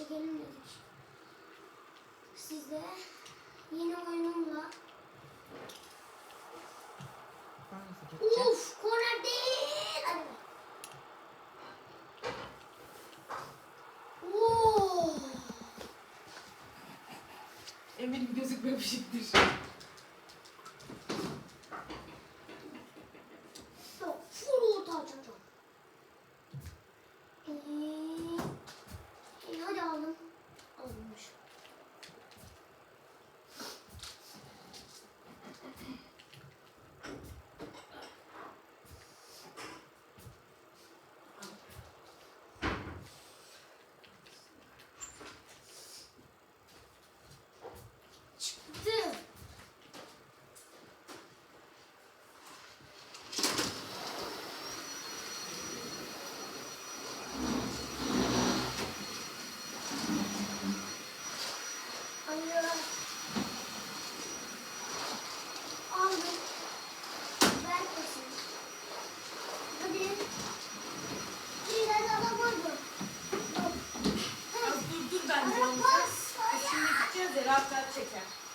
çekelim dedik. Size yeni oyunumla Uf, korner değil. Hadi. Eminim gözükmemiştir. Rahat çeker.